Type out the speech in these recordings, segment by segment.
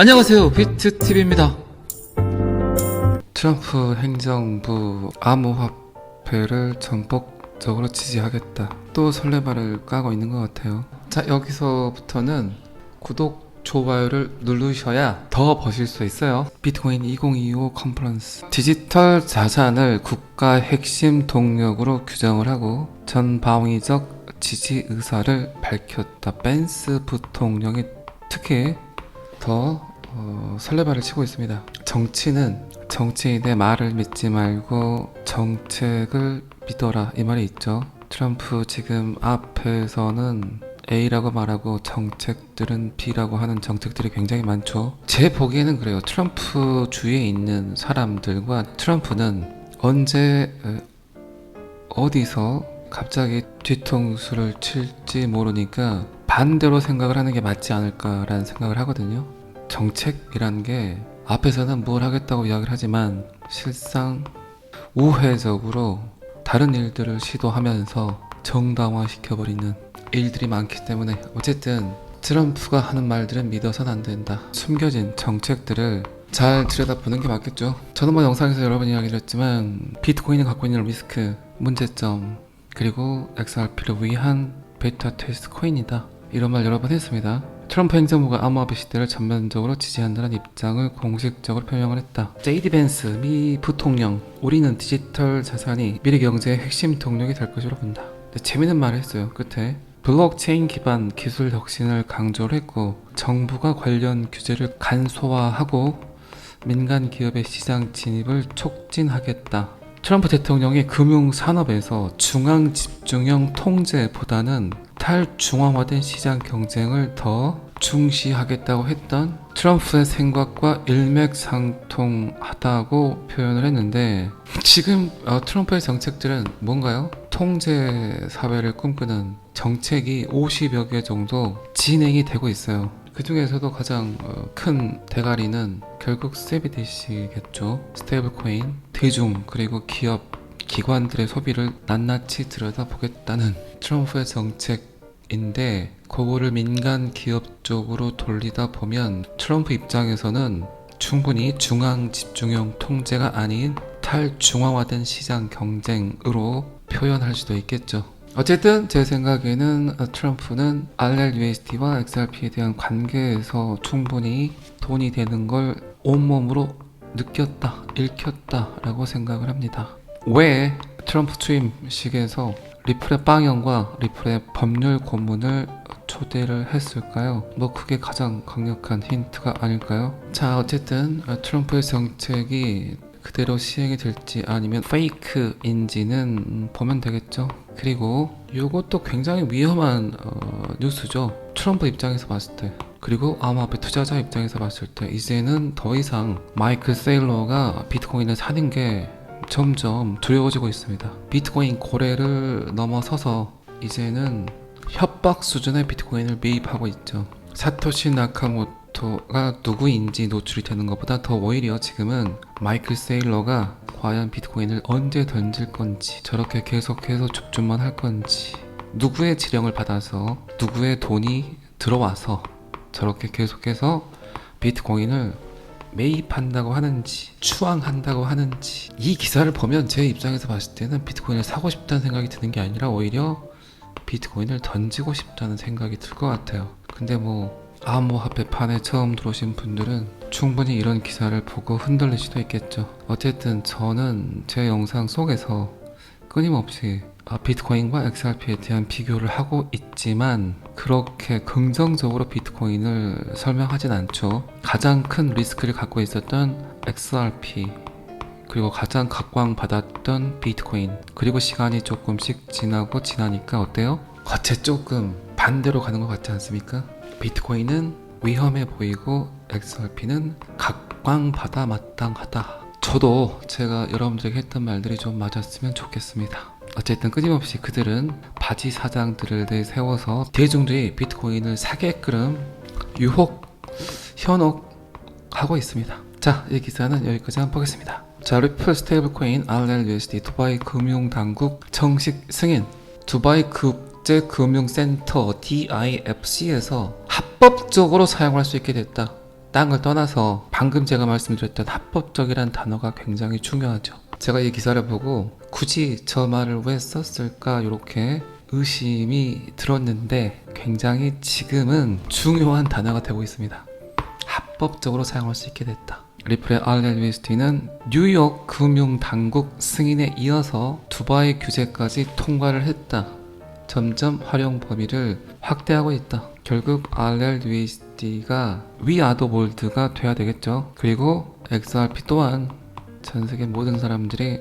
안녕하세요. 비트TV입니다. 트럼프 행정부 암호화폐를 전폭적으로 지지하겠다. 또 설레발을 까고 있는 것 같아요. 자 여기서부터는 구독 좋아요를 누르셔야 더 버실 수 있어요. 비트코인 2025 컨퍼런스. 디지털 자산을 국가 핵심 동력으로 규정을 하고 전방위적 지지 의사를 밝혔다. 벤스 부통령이 특히 더 어, 설레발을 치고 있습니다. 정치는 정치인의 말을 믿지 말고 정책을 믿어라 이 말이 있죠. 트럼프 지금 앞에서는 A라고 말하고 정책들은 B라고 하는 정책들이 굉장히 많죠. 제 보기에는 그래요. 트럼프 주위에 있는 사람들과 트럼프는 언제 에, 어디서 갑자기 뒤통수를 칠지 모르니까 반대로 생각을 하는 게 맞지 않을까라는 생각을 하거든요. 정책이라는 게 앞에서는 뭘 하겠다고 이야기를 하지만 실상 우회적으로 다른 일들을 시도하면서 정당화시켜버리는 일들이 많기 때문에 어쨌든 트럼프가 하는 말들은 믿어서는 안 된다. 숨겨진 정책들을 잘 들여다보는 게 맞겠죠. 저는 뭐 영상에서 여러 번 이야기를 했지만 비트코인이 갖고 있는 리스크, 문제점, 그리고 XRP를 위한 베타 테스트 코인이다. 이런 말 여러 번 했습니다. 트럼프 행정부가 암호화폐 시대를 전면적으로 지지한다는 입장을 공식적으로 표명을 했다. 제이디 벤스 미 부통령, 우리는 디지털 자산이 미래 경제의 핵심 동력이 될 것으로 본다. 재밌는 말을 했어요. 끝에 블록체인 기반 기술 혁신을 강조를 했고 정부가 관련 규제를 간소화하고 민간 기업의 시장 진입을 촉진하겠다. 트럼프 대통령이 금융 산업에서 중앙 집중형 통제보다는 탈중앙화된 시장 경쟁을 더 중시하겠다고 했던 트럼프의 생각과 일맥상통하다고 표현을 했는데 지금 어, 트럼프의 정책들은 뭔가요? 통제 사회를 꿈꾸는 정책이 50여 개 정도 진행이 되고 있어요. 그 중에서도 가장 어, 큰 대가리는 결국 CBDC겠죠. 스테이블 코인, 대중 그리고 기업 기관들의 소비를 낱낱이 들여다보겠다는 트럼프의 정책 인데 그거를 민간 기업 쪽으로 돌리다 보면 트럼프 입장에서는 충분히 중앙 집중형 통제가 아닌 탈중앙화된 시장 경쟁으로 표현할 수도 있겠죠. 어쨌든 제 생각에는 어, 트럼프는 RLUSD와 XRP에 대한 관계에서 충분히 돈이 되는 걸 온몸으로 느꼈다, 읽혔다라고 생각을 합니다. 왜 트럼프 취임식에서 리플의 빵형과 리플의 법률 고문을 초대를 했을까요? 뭐 그게 가장 강력한 힌트가 아닐까요? 자 어쨌든 어, 트럼프의 정책이 그대로 시행이 될지 아니면 페이크인지는 음, 보면 되겠죠. 그리고 이것도 굉장히 위험한 어, 뉴스죠. 트럼프 입장에서 봤을 때. 그리고 암호화폐 투자자 입장에서 봤을 때 이제는 더 이상 마이클 세일러가 비트코인을 사는 게 점점 두려워지고 있습니다. 비트코인 거래를 넘어서서 이제는 협박 수준의 비트코인을 매입하고 있죠. 사토시 나카모토가 누구인지 노출이 되는 것보다 더 오히려 지금은 마이클 세일러가 과연 비트코인을 언제 던질 건지 저렇게 계속해서 줍줍만 할 건지 누구의 지령을 받아서 누구의 돈이 들어와서 저렇게 계속해서 비트코인을 매입한다고 하는지 추앙한다고 하는지 이 기사를 보면 제 입장에서 봤을 때는 비트코인을 사고 싶다는 생각이 드는 게 아니라 오히려 비트코인을 던지고 싶다는 생각이 들 것 같아요. 근데 뭐 암호화폐 판에 처음 들어오신 분들은 충분히 이런 기사를 보고 흔들릴 수도 있겠죠. 어쨌든 저는 제 영상 속에서 끊임없이 아, 비트코인과 XRP에 대한 비교를 하고 있지만 그렇게 긍정적으로 비트코인을 설명하진 않죠. 가장 큰 리스크를 갖고 있었던 XRP 그리고 가장 각광받았던 비트코인 그리고 시간이 조금씩 지나고 지나니까 어때요? 거체 조금 반대로 가는 것 같지 않습니까? 비트코인은 위험해 보이고 XRP는 각광받아 마땅하다. 저도 제가 여러분들에게 했던 말들이 좀 맞았으면 좋겠습니다. 어쨌든 끊임없이 그들은 바지 사장들을 내세워서 대중들이 비트코인을 사게끔 유혹, 현혹하고 있습니다. 자, 이 기사는 여기까지 한번 보겠습니다. 자, 리플 스테이블 코인 RLUSD 두바이 금융당국 정식 승인 두바이 국제금융센터 DIFC에서 합법적으로 사용할 수 있게 됐다. 딴 걸 떠나서 방금 제가 말씀드렸던 합법적이라는 단어가 굉장히 중요하죠. 제가 이 기사를 보고 굳이 저 말을 왜 썼을까 이렇게 의심이 들었는데 굉장히 지금은 중요한 단어가 되고 있습니다. 합법적으로 사용할 수 있게 됐다. 리플의 알렌 위스티는 뉴욕 금융 당국 승인에 이어서 두바이 규제까지 통과를 했다. 점점 활용 범위를 확대하고 있다. 결국 알렐 위스티가 위아더 볼드가 돼야 되겠죠. 그리고 XRP 또한 전 세계 모든 사람들이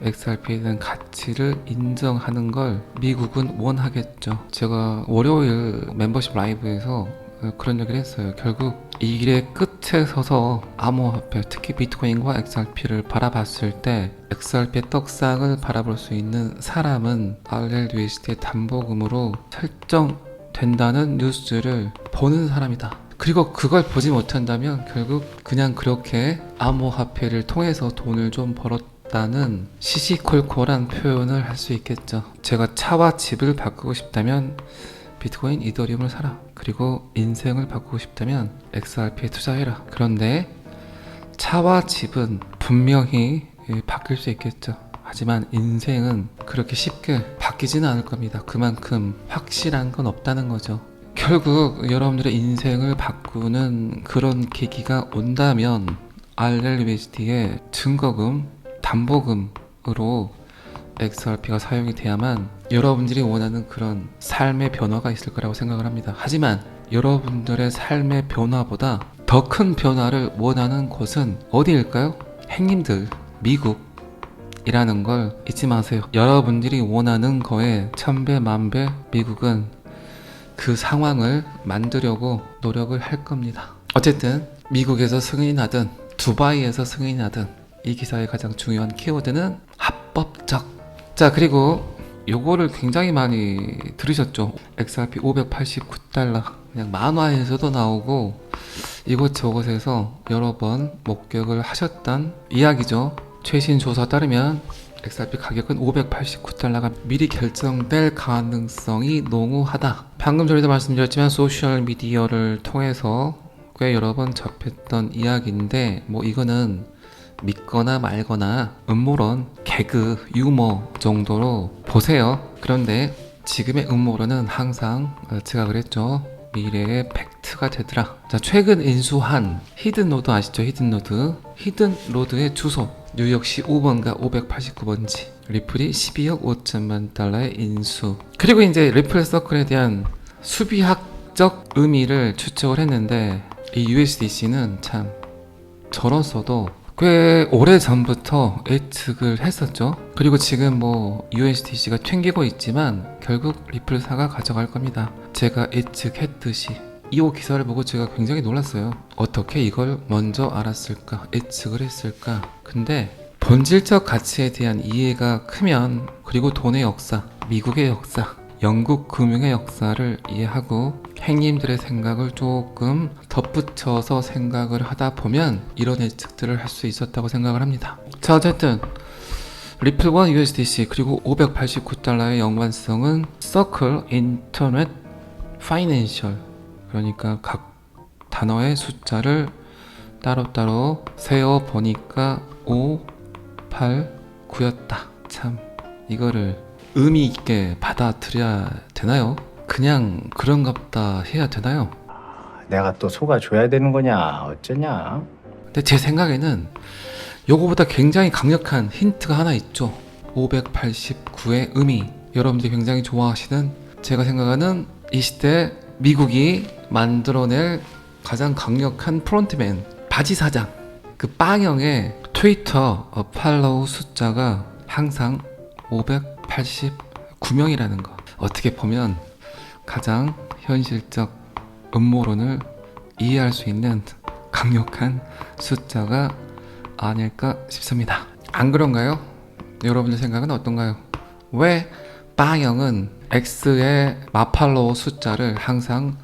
XRP에 대한 가치를 인정하는 걸 미국은 원하겠죠. 제가 월요일 멤버십 라이브에서 어, 그런 얘기를 했어요. 결국 이 길의 끝에 서서 암호화폐, 특히 비트코인과 XRP를 바라봤을 때 XRP의 떡상을 바라볼 수 있는 사람은 RLUSD의 담보금으로 설정된다는 뉴스를 보는 사람이다. 그리고 그걸 보지 못한다면 결국 그냥 그렇게 암호화폐를 통해서 돈을 좀 벌었다는 시시콜콜한 표현을 할 수 있겠죠. 제가 차와 집을 바꾸고 싶다면 비트코인 이더리움을 사라. 그리고 인생을 바꾸고 싶다면 XRP에 투자해라. 그런데 차와 집은 분명히 예, 바뀔 수 있겠죠. 하지만 인생은 그렇게 쉽게 바뀌지는 않을 겁니다. 그만큼 확실한 건 없다는 거죠. 결국 여러분들의 인생을 바꾸는 그런 계기가 온다면 RLVST의 증거금, 담보금으로 XRP가 사용이 돼야만 여러분들이 원하는 그런 삶의 변화가 있을 거라고 생각을 합니다. 하지만 여러분들의 삶의 변화보다 더 큰 변화를 원하는 곳은 어디일까요? 행님들, 미국 이라는 걸 잊지 마세요. 여러분들이 원하는 거에 천배 만배 미국은 그 상황을 만들려고 노력을 할 겁니다. 어쨌든 미국에서 승인이 나든 두바이에서 승인이 나든 이 기사의 가장 중요한 키워드는 합법적. 자 그리고 요거를 굉장히 많이 들으셨죠. XRP 589달러 그냥 만화에서도 나오고 이곳저곳에서 여러 번 목격을 하셨던 이야기죠. 최신 조사 따르면 XRP 가격은 589달러가 미리 결정될 가능성이 농후하다. 방금 전에도 말씀드렸지만 소셜 미디어를 통해서 꽤 여러 번 접했던 이야기인데 뭐 이거는 믿거나 말거나 음모론, 개그, 유머 정도로 보세요. 그런데 지금의 음모론은 항상 어, 제가 그랬죠. 미래의 팩트가 되더라. 자, 최근 인수한 히든 로드 아시죠? 히든 로드. 히든 로드의 주소. 뉴욕시 5번가 589번지. 리플이 12억 5천만 달러의 인수. 그리고 이제 리플 서클에 대한 수비학적 의미를 추측을 했는데 이 USDC는 참 저로서도 꽤 오래 전부터 예측을 했었죠. 그리고 지금 뭐 USDC가 튕기고 있지만 결국 리플사가 가져갈 겁니다. 제가 예측했듯이 이 기사를 보고 제가 굉장히 놀랐어요. 어떻게 이걸 먼저 알았을까? 예측을 했을까? 근데 본질적 가치에 대한 이해가 크면 그리고 돈의 역사, 미국의 역사, 영국 금융의 역사를 이해하고 행님들의 생각을 조금 덧붙여서 생각을 하다 보면 이런 예측들을 할 수 있었다고 생각을 합니다. 자, 어쨌든 리플과 USDC 그리고 589달러의 연관성은 서클 인터넷 파이낸셜 그러니까 각 단어의 숫자를 따로따로 세어 보니까 5, 8, 9였다. 참 이거를 의미 있게 받아들여야 되나요? 그냥 그런갑다 해야 되나요? 내가 또 속아줘야 되는 거냐 어쩌냐 근데 제 생각에는 요거보다 굉장히 강력한 힌트가 하나 있죠. 589의 의미. 여러분들이 굉장히 좋아하시는 제가 생각하는 이 시대 미국이 만들어낼 가장 강력한 프론트맨 바지 사장 그 빵형의 트위터 어, 팔로우 숫자가 항상 589명이라는 거 어떻게 보면 가장 현실적 음모론을 이해할 수 있는 강력한 숫자가 아닐까 싶습니다. 안 그런가요? 여러분들 생각은 어떤가요? 왜 빵형은 X의 마팔로우 숫자를 항상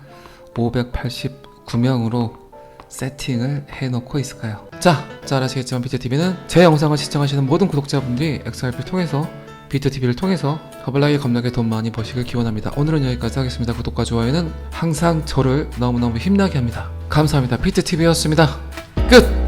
589명으로 세팅을 해놓고 있을까요? 자, 잘 아시겠지만 비트TV는 제 영상을 시청하시는 모든 구독자분들이 XRP를 통해서 비트TV를 통해서 허블라이 겁나게 돈 많이 버시길 기원합니다. 오늘은 여기까지 하겠습니다. 구독과 좋아요는 항상 저를 너무너무 힘나게 합니다. 감사합니다. 피트TV였습니다. 끝!